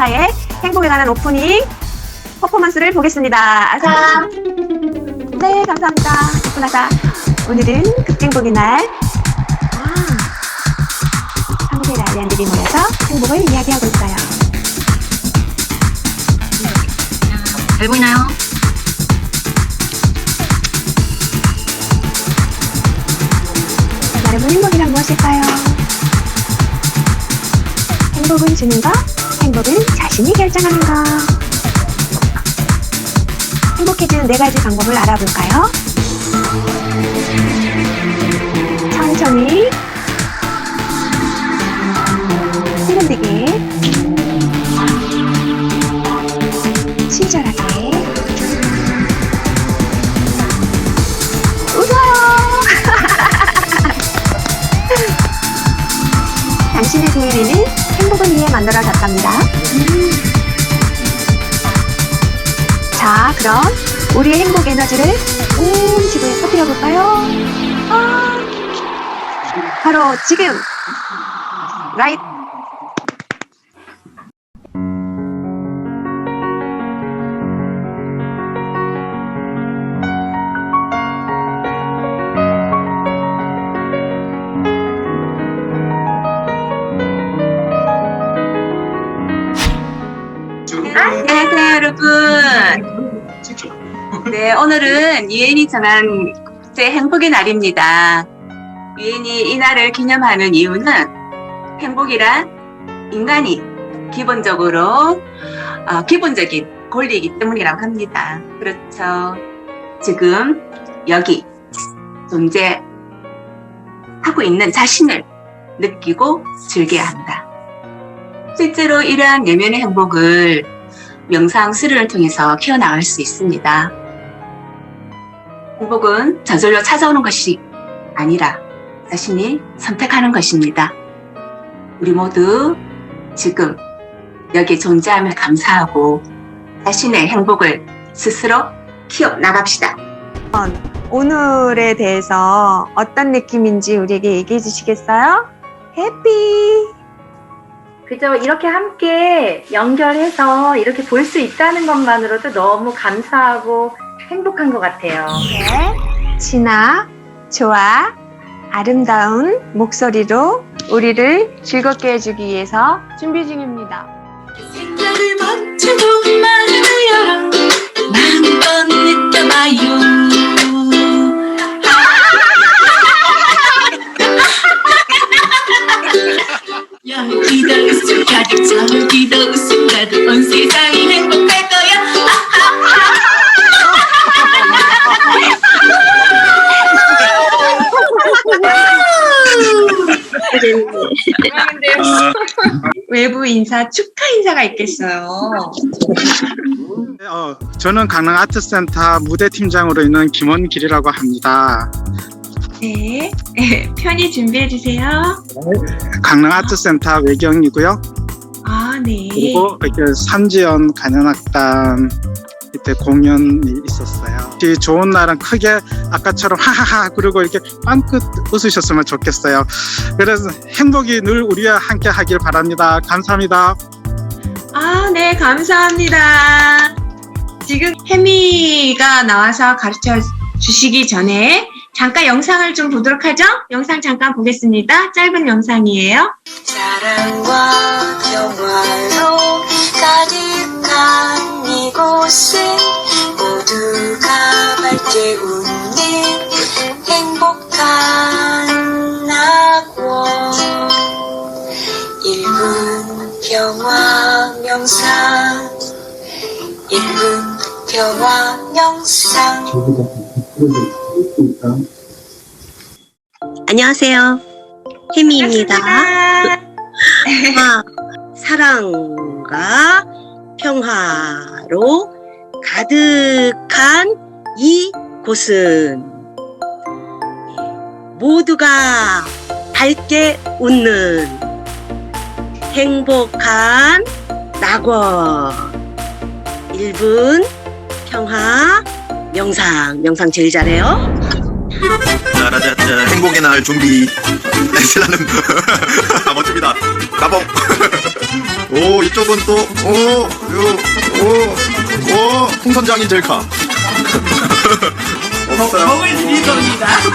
아사의 행복에 관한 오프닝 퍼포먼스를 보겠습니다. 아사. 네, 감사합니다. 오픈 아사. 오늘은 극행복의 날. 아, 한국의 라이언들이 모여서 행복을 이야기하고 있어요. 잘 보이나요? 여러분 행복이란 무엇일까요? 행복은 주는 것, 행복은 자신이 결정하는 것. 행복해지는 네 가지 방법을 알아볼까요? 천천히, 세련되게, 친절하게, 만들어졌답니다. 자, 그럼 우리의 행복 에너지를 온 지구에 퍼뜨려 볼까요? 아, 바로 지금! 라이트! 안녕하세요, 여러분. 네, 오늘은 유엔이 정한 국제 행복의 날입니다. 유엔이 이 날을 기념하는 이유는 행복이란 인간이 기본적으로 어, 기본적인 권리이기 때문이라고 합니다. 그렇죠. 지금 여기 존재하고 있는 자신을 느끼고 즐겨야 한다. 실제로 이러한 내면의 행복을 명상 수련을 통해서 키워나갈 수 있습니다. 행복은 저절로 찾아오는 것이 아니라 자신이 선택하는 것입니다. 우리 모두 지금 여기 존재함을 감사하고 자신의 행복을 스스로 키워 나갑시다. 오늘에 대해서 어떤 느낌인지 우리에게 얘기해 주시겠어요? 해피! 그저 이렇게 함께 연결해서 이렇게 볼 수 있다는 것만으로도 너무 감사하고 행복한 것 같아요. 네. 진아, 좋아, 아름다운 목소리로 우리를 즐겁게 해주기 위해서 준비 중입니다. 생각을 멈추고 마 외부 인사 축하 인사가 있겠어요. 어, 저는 강릉 아트센터 무대 팀장으로 있는 김원길이라고 합니다. 네, 편히 준비해 주세요. 강릉 아트센터 외경이고요. 아, 네. 그리고 이렇게 산지연 간현악단 이때 공연이 있었어요. 이 좋은 날은 크게 아까처럼 하하하 그리고 이렇게 빵긋 웃으셨으면 좋겠어요. 그래서 행복이 늘 우리와 함께 하길 바랍니다. 감사합니다. 아, 네, 감사합니다. 지금 혜미가 나와서 가르쳐 주시기 전에 잠깐 영상을 좀 보도록 하죠? 영상 잠깐 보겠습니다. 짧은 영상이에요. 사랑과 평화로 가득한 이곳은 모두가 밝게 웃는 행복한 낙원. 1분 평화 명상. 1분 평화 명상. 안녕하세요. 혜미입니다. 아, 사랑과 평화로 가득한 이 곳은 모두가 밝게 웃는 행복한 낙원 1분 평화 명상 명상 제일 잘해요. 짜라짜짜 행복의 날 준비 엑셀라는 아 멋집니다 나봉 오 이쪽은 또오오오 풍선장인 젤카 없어요 먹을 드릴 겁니다. 아주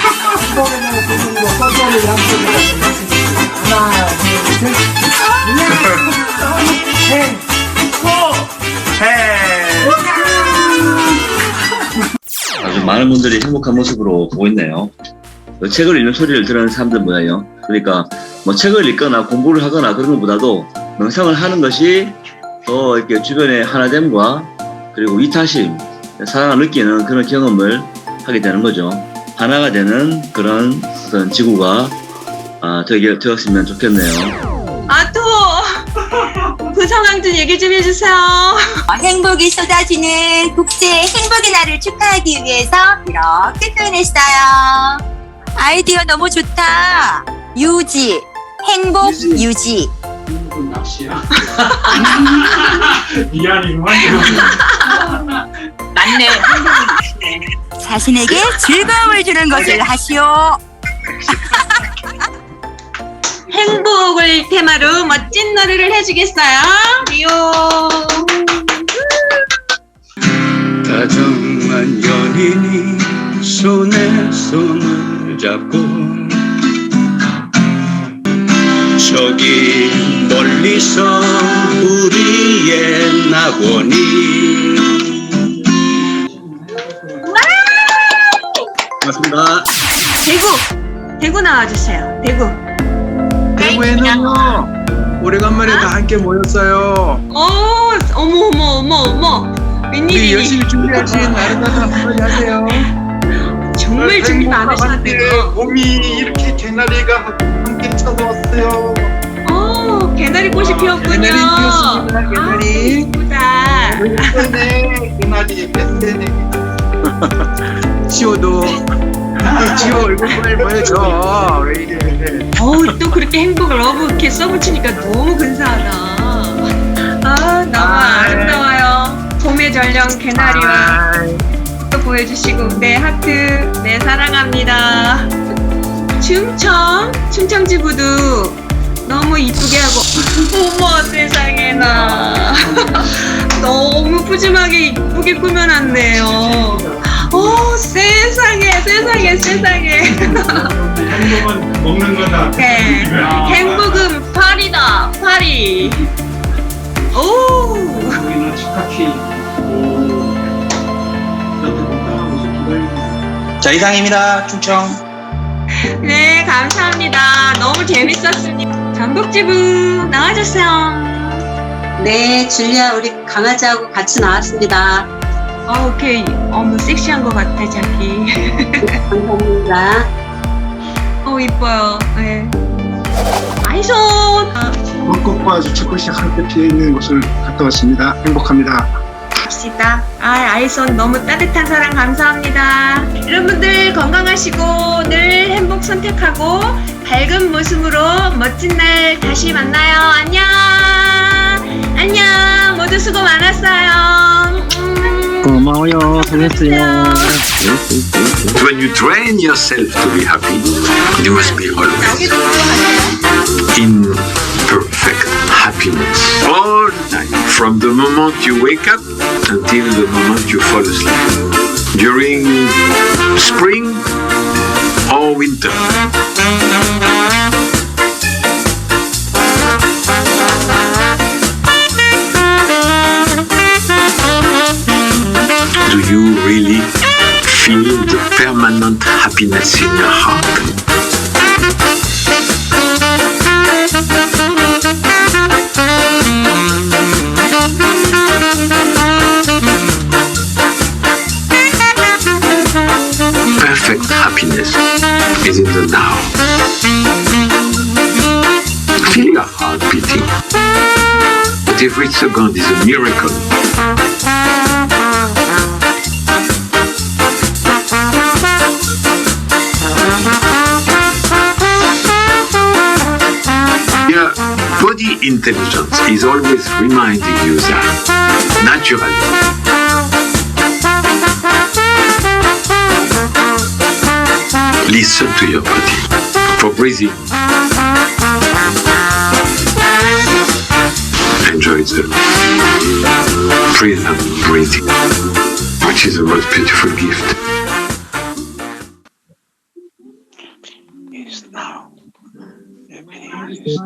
많은 분들이 행복한 모습으로 보고 있네요. 그 책을 읽는 소리를 들은 사람들 모양이요. 그러니까 뭐 책을 읽거나 공부를 하거나 그런 것보다도 명상을 하는 것이 더 이렇게 주변의 하나됨과 그리고 이타심, 사랑을 느끼는 그런 경험을 하게 되는 거죠. 하나가 되는 그런 어떤 지구가 아, 되게 되었으면 좋겠네요. 아, 또! 그 상황 좀 얘기 좀 해주세요. 행복이 쏟아지는 국제 행복의 날을 축하하기 위해서 이렇게 표현했어요. 아이디어 너무 좋다. 유지, 행복 유지. 맞네. 자신에게 즐거움을 주는 것을 하시오. 행복을 테마로 멋진 노래를 해주겠어요. 리오. 다정한 연인이 손에 손을 잡고 저기 멀리서 우리의 낙원이 고맙습니다. 대구. 대구 나와주세요. 대구. 대구에는요 오래간만에 다 함께 모였어요. 어, 어머, 어머, 어머, 어머. 우리 웬일이니? 열심히 준비하신 아름다운 한마디 하세요. 정말 준비 많으셨네요. 봄이 이렇게 개나리가 함께 찾아왔어요. 어, 개나리 꽃이 피었군요. 개나리 피었습니다, 아, 개나리. 예쁘다. 네, 개나리 뱃세네. 지호도 지호 얼굴 보여줘. 왜 이래? 어우, 또 그렇게 행복을 러브 이렇게 써붙이니까 너무 근사하다. 아, 너무 아, 아름다워요. 봄의 전령 개나리와 아, 또 보여주시고, 네, 하트, 네, 사랑합니다. 충청, 충청지부도 너무 이쁘게 하고, 어머, 세상에나. 너무 푸짐하게 이쁘게 꾸며놨네요. 어, 세상에, 세상에, 세상에. 행복은 먹는 거다 네. 행복은 파리다, 파리. 오! 우리는 치카키 자 이상입니다 충청 네, 감사합니다. 너무 재밌었습니다. 전복지부 나와주세요. 네, 줄리아 우리 강아지하고 같이 나왔습니다. 어, 오케이. 어머, 섹시한 것 같아, 자기. 감사합니다. 어, 이뻐요. 네. 아이손! 아, 벚꽃과 아주 첫꽃이 함께 피어 있는 곳을 갔다 왔습니다. 행복합니다. 갑시다. 아, 아이손 너무 따뜻한 사랑 감사합니다. 여러분들 건강하시고 늘 행복 선택하고 밝은 모습으로 멋진 날 다시 만나요. 안녕! 안녕! 모두 수고 많았어요. 음. When you train yourself to be happy, you must be always in perfect happiness all the time, from the moment you wake up until the moment you fall asleep. During spring or winter. You really feel the permanent happiness in your heart? Perfect happiness is in the now. Feel your heart beating. But every second is a miracle. body intelligence is always reminding you that, naturally. Listen to your body for breathing. Enjoy the freedom breathing, which is the most beautiful gift. is now. It is.